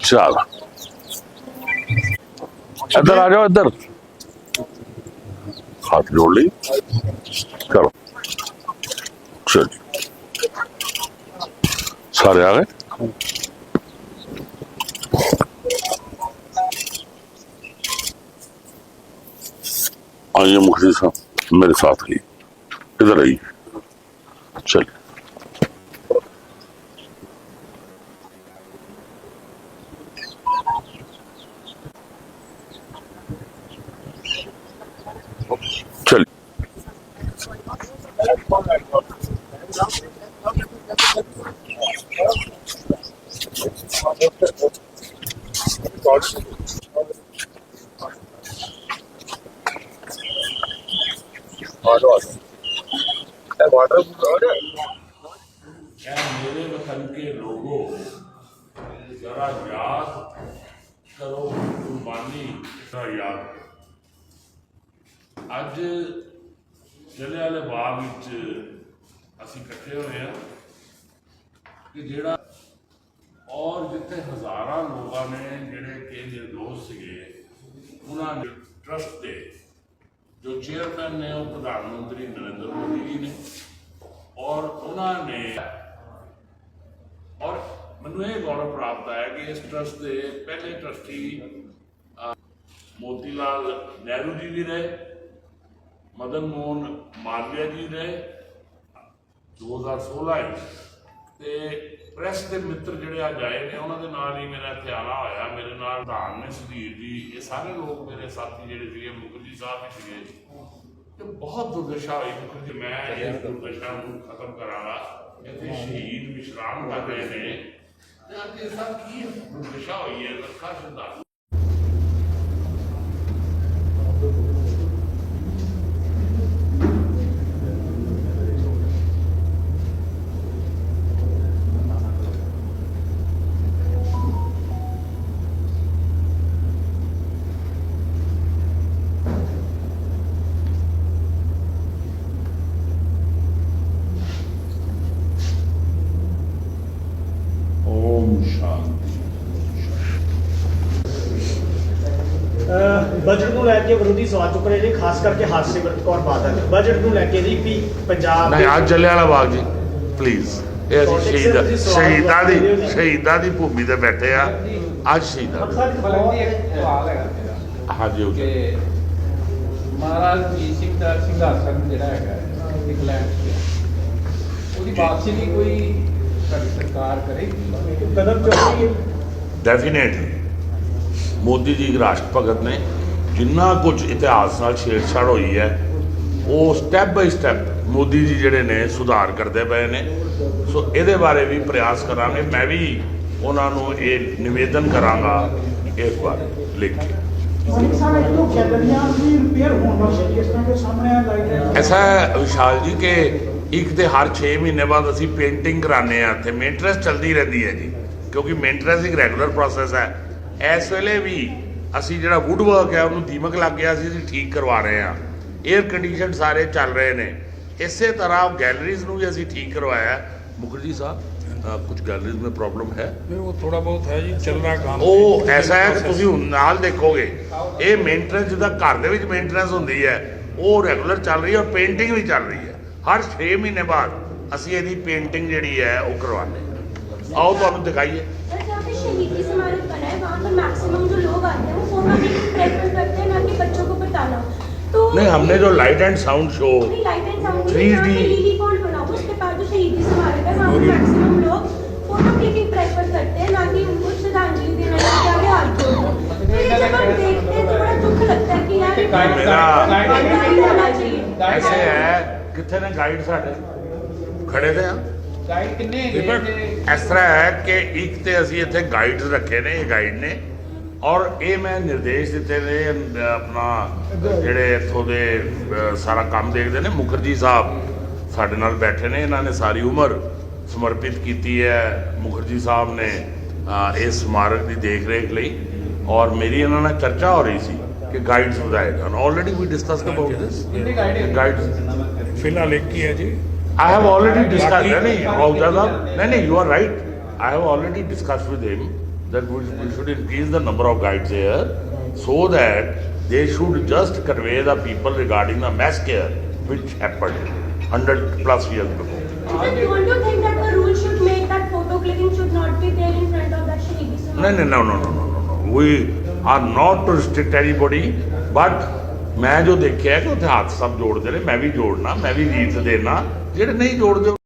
चल इधर आ जाओ इधर हाथ जोड़ ली चलो चल सारे आ गए आइए मुखर्जी साहब मेरे साथ आइए इधर आइए चलिए चलिए میرے ذرا یاد کرو قربانی یاد اج ਜਲਿਆਂ ਵਾਲੇ ਬਾਗ ਵਿੱਚ ਅਸੀਂ ਇਕੱਠੇ ਹੋਏ ਹਾਂ ਕਿ ਜਿਹੜਾ ਔਰ ਜਿੱਥੇ ਹਜ਼ਾਰਾਂ ਲੋਕਾਂ ਨੇ ਜਿਹੜੇ ਕਿ ਨਿਰਦੋਸ਼ ਸੀਗੇ ਉਹਨਾਂ ਨੇ ਟਰਸਟ ਦੇ ਜੋ ਚੇਅਰਮੈਨ ਨੇ ਉਹ ਪ੍ਰਧਾਨ ਮੰਤਰੀ ਨਰਿੰਦਰ ਮੋਦੀ ਜੀ ਨੇ ਔਰ ਉਹਨਾਂ ਨੇ ਔਰ ਮੈਨੂੰ ਇਹ ਗੌਰਵ ਪ੍ਰਾਪਤ ਹੈ ਕਿ ਇਸ ਟਰਸਟ ਦੇ ਪਹਿਲੇ ਟਰਸਟੀ ਅ, ਮੋਤੀਲਾਲ ਨਹਿਰੂ ਜੀ ਵੀ ਰਹੇ ਮਦਨ ਮੋਹਨ ਮਾਲਵੀਆ ਜੀ ਰਹੇ 2016 ਤੇ ਪ੍ਰੈਸ ਦੇ ਮਿੱਤਰ ਜਿਹੜੇ ਅੱਜ ਆਏ ਨੇ, ਉਹਨਾਂ ਦੇ ਨਾਲ ਹੀ ਮੇਰਾ ਇੱਥੇ ਹੋਇਆ। ਮੇਰੇ ਨਾਲ ਪ੍ਰਧਾਨ ਨੇ ਸੁਧੀਰ ਜੀ। ਇਹ ਸਾਰੇ ਲੋਕ ਮੇਰੇ ਸਾਥੀ ਜਿਹੜੇ ਸੀਗੇ ਮੁਖਰਜੀ ਸਾਹਿਬ ਵੀ ਸੀਗੇ। ਤੇ ਬਹੁਤ ਦੁਰਦਸ਼ਾ ਹੋਈ। ਮੁਖਰਜੀ ਮੈਂ ਇਸ ਦੁਰਦਸ਼ਾ ਨੂੰ ਖਤਮ ਕਰਾਂਗਾ ਇੱਥੇ ਸ਼ਹੀਦ ਵਿਸ਼ਰਾਮ ਕਰ ਰਹੇ ਨੇ। ਤੇ ਅੱਜ ਇਹ ਸਭ ਕੀ ਦੁਰਦਸ਼ਾ ਹੋਈ ਹੈ, ਲੱਖਾਂ ਸ਼ਰਧਾਲੂ ਬਜਟ ਨੂੰ ਲੈ ਕੇ ਵਿਰੋਧੀ ਸਵਾਲ ਚੁੱਕ ਰਹੇ ਨੇ ਖਾਸ ਕਰਕੇ ਹਾਸਿਮਰਤ ਕੌਰ ਬਾਦਲ ਬਜਟ ਨੂੰ ਲੈ ਕੇ ਜੀ ਵੀ ਪੰਜਾਬ ਨਹੀਂ ਅੱਜ ਜਲਿਆਂਵਾਲਾ ਬਾਗ ਜੀ ਪਲੀਜ਼ ਇਹ ਅਸੀਂ ਸ਼ਹੀਦਾਂ ਸ਼ਹੀਦਾਂ ਦੇ ਜੀ। ਸ਼ਹੀਦਾਂ ਦੀ ਭੂਮੀ ਤੇ ਬੈਠੇ ਆ। ਅੱਜ ਸ਼ਹੀਦਾਂ ਦੀ। ਮਤਲਬ ਕਿ ਇੱਕ ਸਵਾਲ ਹੈਗਾ ਮੇਰਾ। ਹਾਂਜੀ ਉਹ ਕਿ ਮਹਾਰਾਜ ਰਣਜੀਤ ਸਿੰਘ ਦਾ ਸਿੰਘਾਸਨ ਜਿਹੜਾ ਹੈਗਾ ਹੈ, ਇੰਗਲੈਂਡ 'ਚ ਉਹਦੀ ਵਾਪਸੀ ਲਈ ਕੋਈ ਸਾਡੀ ਸਰਕਾਰ ਕਰੇਗੀ? ਕਦਮ ਚੁੱਕੀ ਡੈਫੀਨੇਟਲੀ ਮੋਦੀ ਜੀ ਰਾਸ਼ਟਰ ਭਗਤ ਨੇ ਜਿੰਨਾ ਕੁਝ ਇਤਿਹਾਸ ਨਾਲ ਛੇੜਛਾੜ ਹੋਈ ਹੈ ਉਹ step by step Modi ji ਜਿਹੜੇ ਨੇ ਸੁਧਾਰ ਕਰਦੇ ਪਏ ਨੇ। ਸੋ ਇਹਦੇ ਬਾਰੇ ਵੀ ਪ੍ਰਯਾਸ ਕਰਾਂਗੇ। ਮੈਂ ਵੀ ਉਹਨਾਂ ਨੂੰ ਇਹ ਨਿਵੇਦਨ ਕਰਾਂਗਾ ਇਸ ਬਾਰੇ ਲਿਖ ਕੇ। ਐਸਾ ਵਿਸ਼ਾਲ ਜੀ ਕਿ ਇੱਕ ਤੇ ਹਰ 6 ਮਹੀਨੇ ਬਾਅਦ ਅਸੀਂ ਪੇਂਟਿੰਗ ਕਰਾਉਂਦੇ ਆ ਇੱਥੇ। ਮੇਨਟੇਨੈਂਸ ਚੱਲਦੀ ਰਹਿੰਦੀ ਹੈ ਜੀ ਕਿਉਂਕਿ ਮੇਨਟੇਨੈਂਸ ਇੱਕ ਰੈਗੂਲਰ ਪ੍ਰੋਸੈਸ ਹੈ। ਇਸ ਵੇਲੇ ਵੀ ਅਸੀਂ ਜਿਹੜਾ ਵੁੱਡ ਵਰਕ ਹੈ ਉਹਨੂੰ ਦੀਮਕ ਲੱਗ ਗਿਆ ਸੀ ਅਸੀਂ ਠੀਕ ਕਰਵਾ ਰਹੇ ਹਾਂ। 에ਅਰ ਕੰਡੀਸ਼ਨ ਸਾਰੇ ਚੱਲ ਰਹੇ ਨੇ। ਇਸੇ ਤਰ੍ਹਾਂ ਗੈਲਰੀਜ਼ ਨੂੰ ਵੀ ਅਸੀਂ ਠੀਕ ਕਰਵਾਇਆ। ਮੁਖਰਜੀ ਸਾਹਿਬ ਕੁਝ ਗੈਲਰੀਜ਼ ਵਿੱਚ ਪ੍ਰੋਬਲਮ ਹੈ? ਨਹੀਂ ਉਹ ਥੋੜਾ ਬਹੁਤ ਹੈ ਜੀ ਚੱਲ ਰਿਹਾ ਕੰਮ ਉਹ ਐਸਾ ਹੈ ਕਿ ਤੁਸੀਂ ਨਾਲ ਦੇਖੋਗੇ ਇਹ ਮੇਨਟੇਨੈਂਸ ਜਿਹਦਾ ਘਰ ਦੇ ਵਿੱਚ ਮੇਨਟੇਨੈਂਸ ਹੁੰਦੀ ਹੈ ਉਹ ਰੈਗੂਲਰ ਚੱਲ ਰਹੀ ਹੈ ਔਰ ਪੇਂਟਿੰਗ ਵੀ ਚੱਲ ਰਹੀ ਹੈ। ਹਰ 6 ਮਹੀਨੇ ਬਾਅਦ ਅਸੀਂ ਇਹਦੀ ਪੇਂਟਿੰਗ ਜਿਹੜੀ ਹੈ ਉਹ ਕਰਵਾਉਂਦੇ ਆਓ ਤੁਹਾਨੂੰ ਦਿਖਾਈਏ। نہیں ہم نے جو light and sound show three D کھڑے تھے ਗਾਈਡ ਕਿੰਨੇ ਹੈਗੇ ਦੇਖੋ ਇਸ ਤਰ੍ਹਾਂ ਹੈ ਕਿ ਇੱਕ ਤੇ ਅਸੀਂ ਇੱਥੇ ਗਾਈਡਸ ਰੱਖੇ ਨੇ ਇਹ ਗਾਈਡ ਨੇ ਔਰ ਇਹ ਮੈਂ ਨਿਰਦੇਸ਼ ਦਿੱਤੇ ਨੇ ਆਪਣਾ ਜਿਹੜੇ ਇੱਥੋਂ ਦੇ ਸਾਰਾ ਕੰਮ ਦੇਖਦੇ ਨੇ ਮੁਖਰਜੀ ਸਾਹਿਬ ਸਾਡੇ ਨਾਲ ਬੈਠੇ ਨੇ ਇਹਨਾਂ ਨੇ ਸਾਰੀ ਉਮਰ ਸਮਰਪਿਤ ਕੀਤੀ ਹੈ ਮੁਖਰਜੀ ਸਾਹਿਬ ਨੇ ਇਸ ਸਮਾਰਕ ਦੀ ਦੇਖਰੇਖ ਲਈ ਔਰ ਮੇਰੀ ਇਹਨਾਂ ਨਾਲ ਚਰਚਾ ਹੋ ਰਹੀ ਸੀ ਕਿ ਗਾਈਡਸ ਵਧਾਏ ਜਾਣ। ਆਲਰੇਡੀ ਵੀ ਡਿਸਕਸਡ ਅਬਾਊਟ ਦਿਸ ਫਿਲਹਾਲ ਇੱਕ ਹੀ ਹੈ ਜੀ। I have already discussed. Nahi, No, no. you are right. I have already discussed with him that we, we should increase the number of guides here so that they should just convey the people regarding the mass care which happened 100 plus years before. But don't you think that the rule should make that photo clicking should not be there in front of the Shri? No, no, no, no, no, no, no. We are not to restrict anybody, but मैं जो देखिया है have उत्थे हाथ सब जोड़ते रहे मैं भी जोड़ना मैं भी रीत ਜਿਹੜੇ ਨਹੀਂ ਜੋੜਦੇ